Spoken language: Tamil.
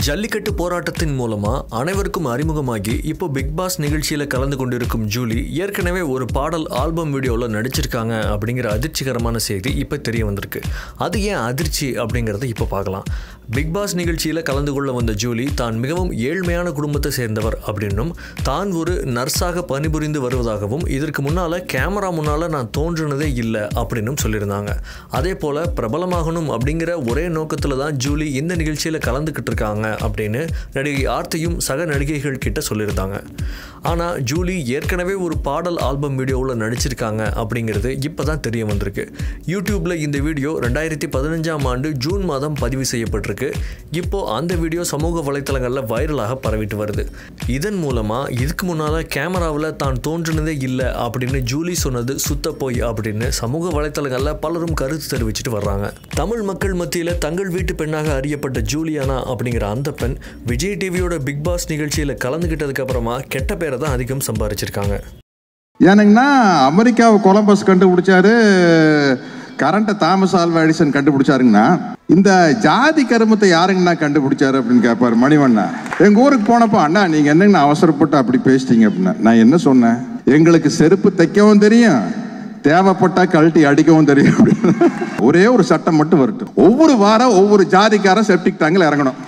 ஜல்லிக்கட்டு போராட்டத்தின் மூலமா அனைவருக்கும் அறிமுகமாகி இப்போ பிக் பாஸ் நிகழ்ச்சியில கலந்து கொண்டிருக்கும் ஜூலி ஏற்கனவே ஒரு பாடல் ஆல்பம் வீடியோவில் நடிச்சிருக்காங்க அப்படிங்கிற அதிர்ச்சிகரமான செய்தி இப்போ தெரிய வந்திருக்கு. அது ஏன் அதிர்ச்சி அப்படிங்கிறத இப்போ பார்க்கலாம். பிக் பாஸ் நிகழ்ச்சியில் கலந்து கொள்ள வந்த ஜூலி தான் மிகவும் ஏழ்மையான குடும்பத்தை சேர்ந்தவர் அப்படின்னும் தான் ஒரு நர்ஸாக பணிபுரிந்து வருவதாகவும் இதற்கு முன்னால் கேமரா முன்னால் நான் தோன்றினதே இல்லை அப்படின்னும் சொல்லியிருந்தாங்க. அதே போல் பிரபலமாகணும் அப்படிங்கிற ஒரே நோக்கத்தில் தான் ஜூலி இந்த நிகழ்ச்சியில் கலந்துக்கிட்டு இருக்காங்க அப்படின்னு நடிகை ஆர்த்தியும் சக நடிகைகள் கிட்ட சொல்லியிருந்தாங்க. ஆனால் ஜூலி ஏற்கனவே ஒரு பாடல் ஆல்பம் வீடியோவில் நடிச்சிருக்காங்க அப்படிங்கிறது இப்போ தான் தெரிய வந்திருக்கு. யூடியூப்பில் இந்த வீடியோ ரெண்டாயிரத்தி பதினஞ்சாம் ஆண்டு ஜூன் மாதம் பதிவு செய்யப்பட்டிருக்கு. இப்போ அந்த வீடியோ சமூக வலைத்தளங்களில் வைரலாக பரவிட்டு வருது. இதன் மூலமாக இதுக்கு முன்னால் கேமராவில் தான் தோன்றினதே இல்லை அப்படின்னு ஜூலி சொன்னது சுத்த போய் அப்படின்னு சமூக வலைத்தளங்களில் பலரும் கருத்து தெரிவிச்சிட்டு வர்றாங்க. தமிழ் மக்கள் மத்தியில் தங்கள் வீட்டு பெண்ணாக அறியப்பட்ட ஜூலியானா அப்படிங்கிற அந்த பெண் விஜய் டிவியோட பிக் பாஸ் நிகழ்ச்சியில் கலந்துகிட்டதுக்கு அப்புறமா கெட்ட பேரை தான் அதிகம் சம்பாரிச்சிருக்காங்க. ஏனுங்கன்னா அமெரிக்காவை கொலம்பஸ் கண்டுபிடிச்சாரு கரண்ட்டை தாமஸ் ஆல்வா எடிசன் கண்டுபிடிச்சாருங்கன்னா இந்த ஜாதி கருமத்தை யாருங்கண்ணா கண்டுபிடிச்சாரு அப்படின்னு கேட்பாரு மணிவண்ணா. எங்க ஊருக்கு போனப்போ அண்ணா நீங்க என்னங்கண்ணா அவசரப்பட்டு அப்படி பேசிட்டீங்க? அப்படின்னா நான் என்ன சொன்னேன்? எங்களுக்கு செருப்பு தைக்கவும் தெரியும் தேவைப்பட்டா கழட்டி அடிக்கவும் தெரியும். அப்படின்னு ஒரே ஒரு சட்டம் மட்டும் வரட்டும். ஒவ்வொரு வாரம் ஒவ்வொரு ஜாதிக்காரன் செப்டிக் டேங்கில் இறங்கணும்.